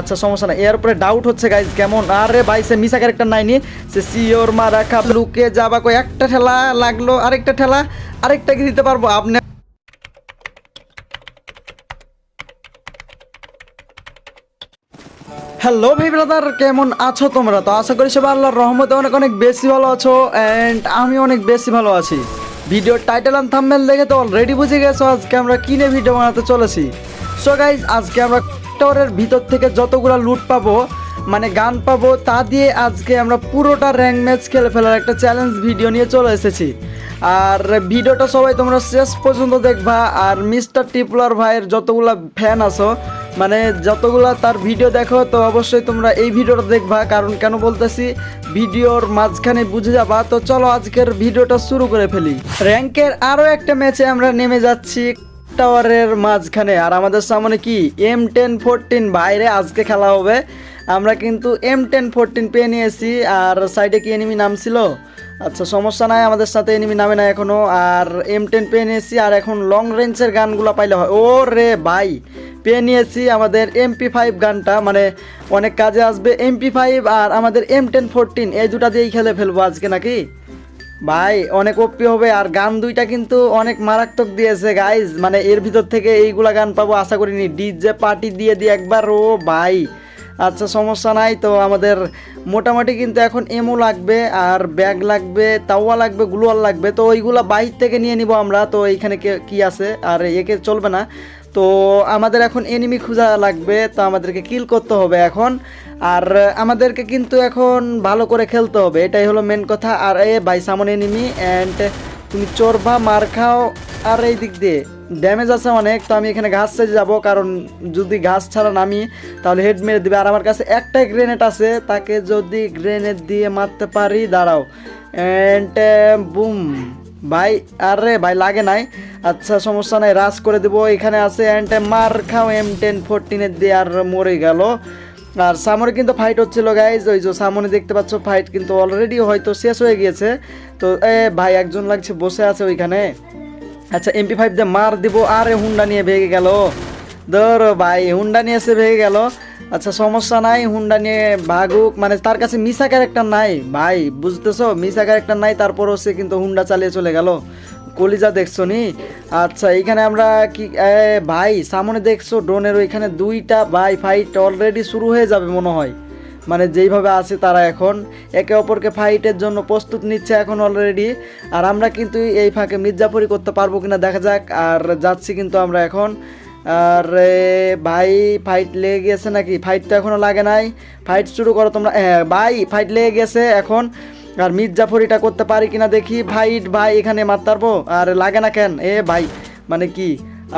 আচ্ছা সমস্যা নাই। এর উপরে ডাউট হচ্ছে গাইজ কেমন? আরে ভাই, সে মিসা ক্যারেক্টার নাইনি সে সিওর মা রাখা লুকে যাবা কই? একটা ঠেলা লাগল, আরেকটা ঠেলা, আরেকটা কি দিতে পারব? আপনি হ্যালো ভাই ব্রাদার কেমন আছো তোমরা? তো আশা করি সবাই আল্লাহর রহমতে অনেক অনেক বেশি ভালো আছো অ্যান্ড আমি অনেক বেশি ভালো আছি। ভিডিওর টাইটেল অ্যান্ড থাম্বনেল দেখে তো অলরেডি বুঝে গেছো, আজকে আমরা কিনে ভিডিও বানাতে চলেছি। সো গাইজ আজকে আমরা টাওয়ারের ভিতর থেকে যতগুলো লুট পাবো মানে গান পাবো, তা দিয়ে আজকে আমরা পুরোটা র্যাঙ্ক ম্যাচ খেলে ফেলার একটা চ্যালেঞ্জ ভিডিও নিয়ে চলে এসেছি। আর ভিডিওটা সবাই তোমরা শেষ পর্যন্ত দেখবা। আর মিস্টার টিপলার ভাইয়ের যতগুলা ফ্যান আছো মানে যতগুলা তার ভিডিও দেখো, তো অবশ্যই তোমরা এই ভিডিওটা দেখবা। কারণ কেন বলতেছি, ভিডিওর মাঝখানে বুঝে যাবা। তো চলো আজকের ভিডিওটা শুরু করে ফেলি। র্যাঙ্কের আরও একটা ম্যাচে আমরা নেমে যাচ্ছি। টাওয়ারের মাঝখানে। আর আমাদের সামনে কি? এম টেন ফোরটিন বাইরে আজকে খেলা হবে। আমরা কিন্তু এম টেন ফোরটিন পেয়ে নিয়েছি। আর সাইডে কি এনিমি নাম ছিল আচ্ছা সমস্যা নাই, আমাদের সাথে এনিমি নামে না এখনও আর এম টেন পেয়ে নিয়েছি। আর এখন লং রেঞ্জের গানগুলো পাইলে হয়। ও রে ভাই, পেয়ে নিয়েছি আমাদের এমপি ফাইভ গানটা। মানে অনেক কাজে আসবে এমপি ফাইভ আর আমাদের এম টেন ফোরটিন এই দুটা দিয়েই খেলে ফেলব আজকে নাকি? ভাই, অনেক ওপি হবে আর গান দুইটা কিন্তু অনেক মারাত্মক দিয়েছে গাইজ মানে এর ভিতর থেকে এইগুলা গান পাবো, আশা করিনি। ডিজে পার্টি দিয়ে দিয়ে একবার, ও ভাই। আচ্ছা সমস্যা নাই তো, আমাদের মোটামুটি কিন্তু এখন এমও লাগবে, আর ব্যাগ লাগবে, তাওয়া লাগবে, গ্লুয়াল লাগবে। তো ওইগুলা বাইর থেকে নিয়ে নিব আমরা। তো এইখানে কে- কি আছে? আর একে চলবে না। তো আমাদের এখন এনিমি খোঁজা লাগবে, তো আমাদেরকে কিল করতে হবে এখন। আর আমাদেরকে কিন্তু এখন ভালো করে খেলতে হবে, এটাই হলো মেন কথা। আর এ ভাই সামন এনিমি অ্যান্ড তুমি চোরবা মার খাও। আর এই দিক দিয়ে ড্যামেজ আছে অনেক, তো আমি এখানে ঘাস সেজে যাব, কারণ যদি ঘাস ছাড়া নামি, তাহলে হেড মেরে দিবে। আর আমার কাছে একটাই গ্রেনেড আছে, তাকে যদি গ্রেনেড দিয়ে মারতে পারি, দাঁড়াও। অ্যান্ড বুম ভাই, আরে ভাই, লাগে নাই। আচ্ছা সমস্যা নাই রাস করে দেবো। এখানে আছে অ্যান্ড মার খাও এম টেন ফোরটিনের দিয়ে আর মরে গেল। আর সামনে কিন্তু ফাইট হচ্ছিল গাইজ ওই যে সামনে দেখতে পাচ্ছ ফাইট কিন্তু অলরেডি হয়তো শেষ হয়ে গিয়েছে। তো, এ ভাই, একজন লাগছে, বসে আছে ওইখানে। আচ্ছা এমপি ফাইভ দিয়ে মার দিব, আরে হুন্ডা নিয়ে ভেঙে গেল। ধর ভাই, হুন্ডা নিয়ে এসে ভেঙে গেল। আচ্ছা সমস্যা নাই, হুন্ডা নিয়ে ভাগুক। মানে তার কাছে মিসা ক্যারেক্টার নাই, ভাই, বুঝতেছো? মিসা ক্যারেক্টার নাই, তারপরও সে কিন্তু হুন্ডা চালিয়ে চলে গেল। কলিজা দেখছ নি? আচ্ছা এইখানে আমরা কি ভাই, সামনে দেখছ, ড্রোনের ওইখানে দুইটা ভাই ফাইট অলরেডি শুরু হয়ে যাবে মনে হয়। মানে যেইভাবে আছে তারা এখন। একে অপরকে ফাইটের জন্য প্রস্তুত নিচ্ছে এখন অলরেডি আর আমরা কিন্তু এই ফাঁকে মির্জাপুরি করতে পারব কিনা দেখা যাক। আর যাচ্ছি কিন্তু আমরা এখন। আর ভাই ফাইট লেগে গেছে নাকি? ফাইট তো এখনও লাগে নাই। ফাইট শুরু করো তোমরা। হ্যাঁ ভাই ফাইট লেগে গেছে এখন। আর মির্জাফরিটা করতে পারি কিনা দেখি। ফাইট ভাই, এখানে মারতারবো আর লাগে না কেন? এ, ভাই মানে কি?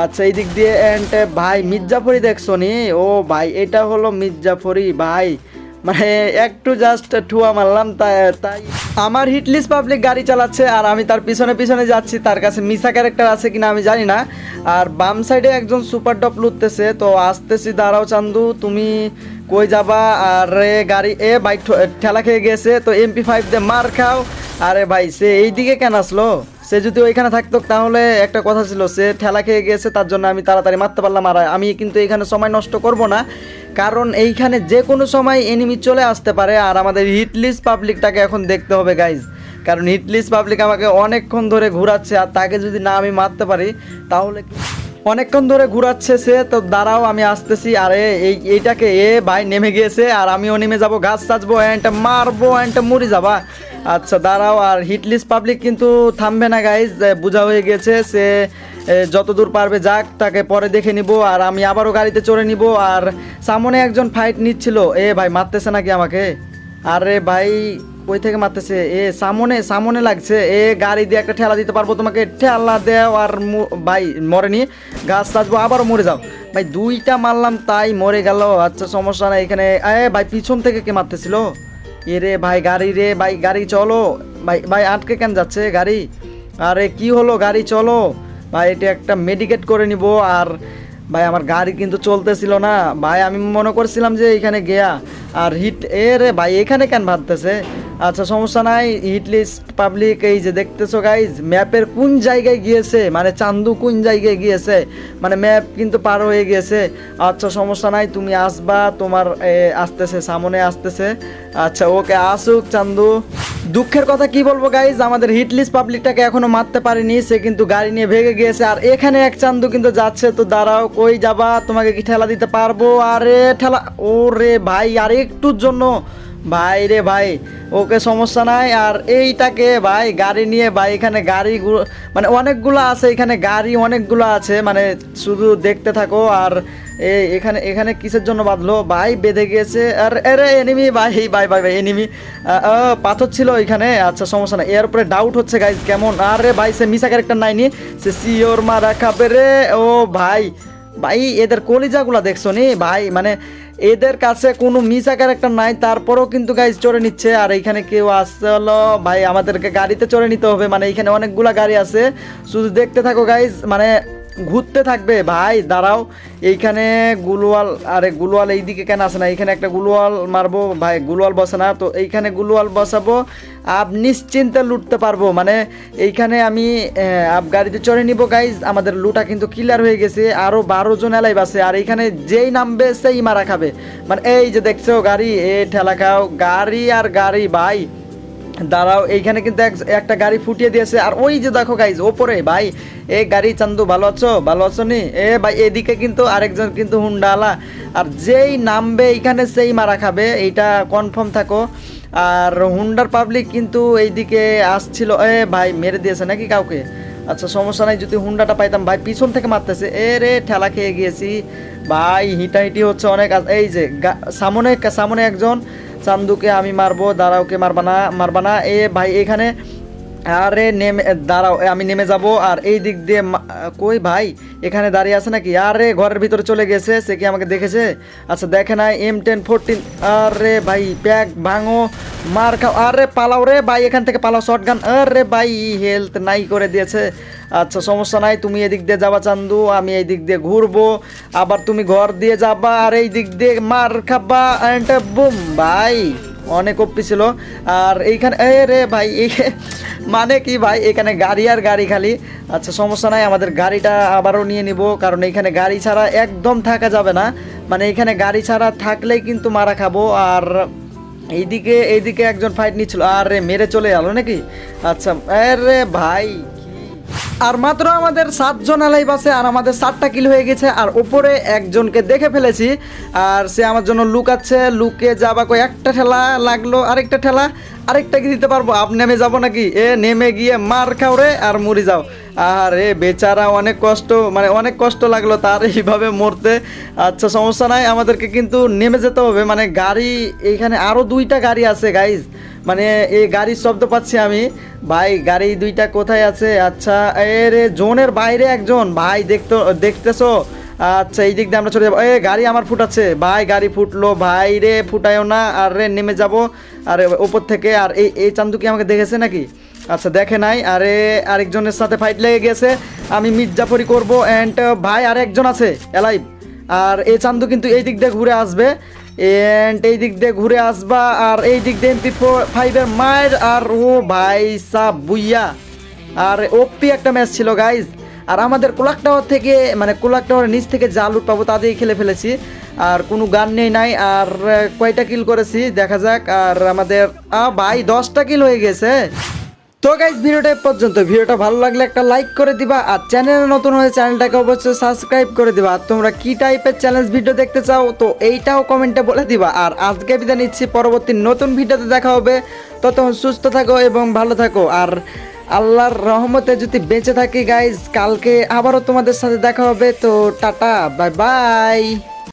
আচ্ছা এই দিক দিয়ে এন্ড ভাই, মির্জাফরি দেখছ নি? ও ভাই, এটা হলো মির্জাফরি, ভাই। মানে একটু জাস্ট ঠুয়া মারলাম, তাই তাই আমার হিটলিস পাবলিক গাড়ি চালাচ্ছে আর আমি তার পিছনে পিছনে যাচ্ছি, তার কাছে মিসা ক্যারেক্টার আছে কিনা আমি জানি না। আর বাম সাইডে একজন সুপার ডপ লুটতেছে, তো আসতেছি, দাঁড়াও চান্দু, তুমি কই যাবা? আর এ গাড়ি, এ বাইক ঠেলা খেয়ে গেছে, তো এমপি ফাইভ দিয়ে মার খাও। আরে ভাই, সে এইদিকে কেন আসলো? সে যদি ওইখানে থাকতো, তাহলে একটা কথা ছিল, সে ঠেলা খেয়ে গেছে, তার জন্য আমি তাড়াতাড়ি মারতে পারলাম। আর আমি কিন্তু এখানে সময় নষ্ট করব না, কারণ এইখানে যে কোনো সময় এনিমি চলে আসতে পারে, আর আমাদের হিটলিস্ট পাবলিকটাকে এখন দেখতে হবে গাইজ কারণ হিটলিস্ট পাবলিক আমাকে অনেকক্ষণ ধরে ঘোরাচ্ছে, আর তাকে যদি না আমি মারতে পারি, তাহলে অনেকক্ষণ ধরে ঘোরাচ্ছে সে, তো দাঁড়াও, আমি আসতেছি। আরে, এই, এইটাকে এ ভাই নেমে গিয়েছে, আর আমিও নেমে যাব গাছ সাজবো অ্যান্ড মারবো অ্যান্ড মরি যাবা। আচ্ছা দাঁড়াও, আর হিটলিস পাবলিক কিন্তু থামবে না গাইজ বোঝা হয়ে গেছে, সে যতদূর পারবে যাক, তাকে পরে দেখে নিব, আর আমি আবারও গাড়িতে চড়ে নিব, আর সামনে একজন ফাইট নিচ্ছিল। এ ভাই, মারতেছে নাকি আমাকে? আরে ভাই ওই থেকে মারতেছে, এ, সামনে সামনে লাগছে, এ, গাড়ি দিয়ে একটা ঠেলা দিতে পারব তোমাকে, ঠেলা দেও আর ভাই, মরেনি, গাছ সাজবো, আবারও মরে যাও। ভাই, দুইটা মারলাম, তাই মরে গেল আচ্ছা সমস্যা নাই এখানে। এ ভাই, পিছন থেকে কে মারতেছিল? এ রে ভাই, গাড়ি রে, ভাই, গাড়ি চলো। ভাই ভাই, আটকে কেন যাচ্ছে গাড়ি? আরে, কি হলো? গাড়ি চলো। ভাই, এটা একটা মেডিকেট করে নিব আর, ভাই, আমার গাড়ি কিন্তু চলতেছিল না। ভাই, আমি মনে করছিলাম যে এখানে গেয়া, আর হিট, এ রে ভাই, এখানে কেন ভাবতেছে? আচ্ছা সমস্যা নাই। হিটলিস্ট পাবলিক এই যে দেখতেছো গাইজ ম্যাপের কোন জায়গায় গিয়েছে? মানে চান্দু কোন জায়গায় গিয়েছে? মানে ম্যাপ কিন্তু পার হয়ে গিয়েছে। আচ্ছা সমস্যা নাই, তুমি আসবা, তোমার আসতেছে, সামনে আসতেছে। আচ্ছা ওকে, আসুক চান্দু। দুঃখের কথা কি বলব গাইজ আমাদের হিটলিস্ট পাবলিকটাকে এখনও মারতে পারিনি, সে কিন্তু গাড়ি নিয়ে ভেগে গিয়েছে। আর এখানে এক চান্দু কিন্তু যাচ্ছে, তো দাঁড়াও, কই যাবা? তোমাকে কি ঠেলা দিতে পারব? আরে, ঠেলা, ওরে ভাই আর একটুর জন্য। ভাই রে ভাই, ওকে সমস্যা নাই। আর এইটাকে ভাই, গাড়ি নিয়ে ভাই, এখানে গাড়ি মানে অনেকগুলো আছে, এখানে গাড়ি অনেকগুলো আছে। মানে শুধু দেখতে থাকো। আর এই এখানে এখানে কিসের জন্য বাঁধলো? ভাই, বেঁধে গিয়েছে আর আরে এনিমি ভাই ভাই ভাই ভাই এনিমি পাথর ছিল এখানে। আচ্ছা সমস্যা নাই। এর উপরে ডাউট হচ্ছে গাইজ কেমন? আরে ভাই, সে মিসা ক্যারেক্টার নাইনি সে সিওর মারা খাবে রে। ও, ভাই। ভাই, এদের কলিজাগুলা দেখছ নি? ভাই মানে এদের কাছে কোনো মিসা ক্যারেক্টার নাই, তারপরেও কিন্তু গাইজ চড়ে নিচ্ছে। আর এইখানে কেউ আসতে হলো, ভাই আমাদেরকে গাড়িতে চড়ে নিতে হবে মানে এইখানে অনেকগুলা গাড়ি আছে। শুধু দেখতে থাকো গাইজ মানে ঘুরতে থাকবে। ভাই, দাঁড়াও। এইখানে গুলওয়াল, আরে গুলওয়াল এইদিকে কেন আসে না? এইখানে একটা গুলওয়াল মারবো। ভাই, গুলওয়াল বসে না। তো এইখানে গুলওয়াল বসাবো। আপ নিশ্চিন্তে লুটতে পারব। মানে এইখানে আমি আপ গাড়িতে চড়ে নিব গাইজ আমাদের লুটা কিন্তু ক্লিয়ার হয়ে গেছে। আরও বারো জন এলাই বাসে আর এইখানে যেই নামবে, সেই মারা খাবে। মানে এই যে দেখছ, গাড়ি। এ, ঠেলা খাও। গাড়ি আর গাড়ি, ভাই। দাঁড়াও, এইখানে কিন্তু এক- একটা গাড়ি ফুটিয়ে দিয়েছে। আর ওই যে দেখো গাইজ ওপরে, ভাই, এ গাড়ি চান্দু, ভালো আছো? ভালো আছো নি? এ ভাই, এদিকে কিন্তু আরেকজন কিন্তু হুন্ডালা আর যেই নামবে, এইখানে সেই মারা খাবে, এইটা কনফার্ম থাকো। আর হুন্ডার পাবলিক কিন্তু এইদিকে আসছিল, এ ভাই, মেরে দিয়েছে নাকি কাউকে? আচ্ছা সমস্যা নাই, যদি হুন্ডাটা পাইতাম, ভাই, পিছন থেকে মারতেছে। এ রে, ঠেলা খেয়ে গিয়েছি। ভাই, হিটাহিটি হচ্ছে অনেক এই যে সামনে সামনে একজন চান্দুকে আমি মারবো, দাঁড়াওকে মারবা না মারবা না। এ ভাই, এখানে আরে নেমে, দাঁড়াও আমি নেমে যাব। আর এই দিক দিয়ে কই ভাই? এখানে দাঁড়িয়ে আছে নাকি? আরে ঘরের ভিতরে চলে গেছে, সে কি আমাকে দেখেছে? আচ্ছা দেখে নাই এম টেন ফোরটিন আরে ভাই প্যাক ভাঙো, মার খাও। আরে পালাও রে ভাই, এখান থেকে পালাও শর্ট গান আরে ভাই হেলথ নাই করে দিয়েছে। আচ্ছা সমস্যা নাই, তুমি এদিক দিয়ে যাবা চান্দু, আমি এই দিক দিয়ে ঘুরবো। আবার তুমি ঘর দিয়ে যাবা আর এই দিক দিয়ে মার খাবা অ্যান্ড বুম ভাই, অনেক অপ্পি ছিল। আর এইখানে, এ রে ভাই, এই মানে কি ভাই, এখানে গাড়ি আর গাড়ি খালি। আচ্ছা সমস্যা নাই, আমাদের গাড়িটা আবারও নিয়ে নিব, কারণ এখানে গাড়ি ছাড়া একদম থাকা যাবে না। মানে এখানে গাড়ি ছাড়া থাকলেই কিন্তু মারা খাব, আর এইদিকে এইদিকে একজন ফাইট নিচ্ছিল। আরে, মেরে চলে গেল নাকি? আচ্ছা আরে ভাই। কি আর মাত্র আমাদের সাতজন এলাই বাসে আর আমাদের সাতটা কিল হয়ে গেছে, আর ওপরে একজনকে দেখে ফেলেছি। আর সে আমার জন্য লুকাচ্ছে, লুকে যাবা কই একটা ঠেলা লাগল, আরেকটা ঠেলা, আরেকটা কি দিতে পারব? আপ নেমে যাব নাকি? এ নেমে গিয়ে মার খাও রে, আর মরি যাও। আর বেচারা অনেক কষ্ট মানে অনেক কষ্ট লাগল তার এইভাবে মরতে। আচ্ছা সমস্যা নাই, আমাদেরকে কিন্তু নেমে যেতে হবে। মানে গাড়ি এইখানে আরও দুইটা গাড়ি আছে গাইজ মানে এই গাড়ির শব্দ পাচ্ছি আমি। ভাই, গাড়ি দুইটা কোথায় আছে? আচ্ছা এর জোনের বাইরে একজন। ভাই, দেখতো, দেখতেছো? আচ্ছা এই দিক দিয়ে আমরা চলে যাব। এ, গাড়ি আমার ফুটাচ্ছে। ভাই, গাড়ি ফুটলো। ভাই রে, ফুটায়ও না। আর রে নেমে যাব। আর, ওপর থেকে। আর এই এই চান্দু কি আমাকে দেখেছে নাকি? আচ্ছা দেখে নাই। আরে, আরেকজনের সাথে ফাইট লেগে গেছে। আমি মির্জাফরি করব অ্যান্ড ভাই আর একজন আছে এলাইভ আর এই চান্দু কিন্তু এই দিক দিয়ে ঘুরে আসবে। এন্ড এই দিক দিয়ে ঘুরে আসবা আর এই দিক দিয়ে এমপি ফাইভের মায়ের আর ও ভাই সাব বুইয়া। আর ওপি একটা ম্যাচ ছিল গাইজ আর আমাদের কোলাক টাওয়ার থেকে মানে কোলাক টাওয়ারের নিচ থেকে যা লুট পাবো তাদেরই খেলে ফেলেছি। আর কোনো গান নেই নাই। আর কয়টা কিল করেছি, দেখা যাক। আর আমাদের ভাই দশটা কিল হয়ে গেছে। তো গাইজ ভিডিওটা পর্যন্ত। ভিডিওটা ভালো লাগলে একটা লাইক করে দিবা আর চ্যানেলে নতুন হয়ে চ্যানেলটাকে অবশ্যই সাবস্ক্রাইব করে দিবা। আর তোমরা কি টাইপের চ্যালেঞ্জ ভিডিও দেখতে চাও, তো এইটাও কমেন্টে বলে দিবা। আর আজকে বিদায় নিচ্ছি, পরবর্তী নতুন ভিডিওতে দেখা হবে। ততক্ষণ সুস্থ থাকো এবং ভালো থাকো। আর আল্লাহর রহমতে যদি বেঁচে থাকি গাইজ কালকে আবারও তোমাদের সাথে দেখা হবে, তো টাটা বাই বাই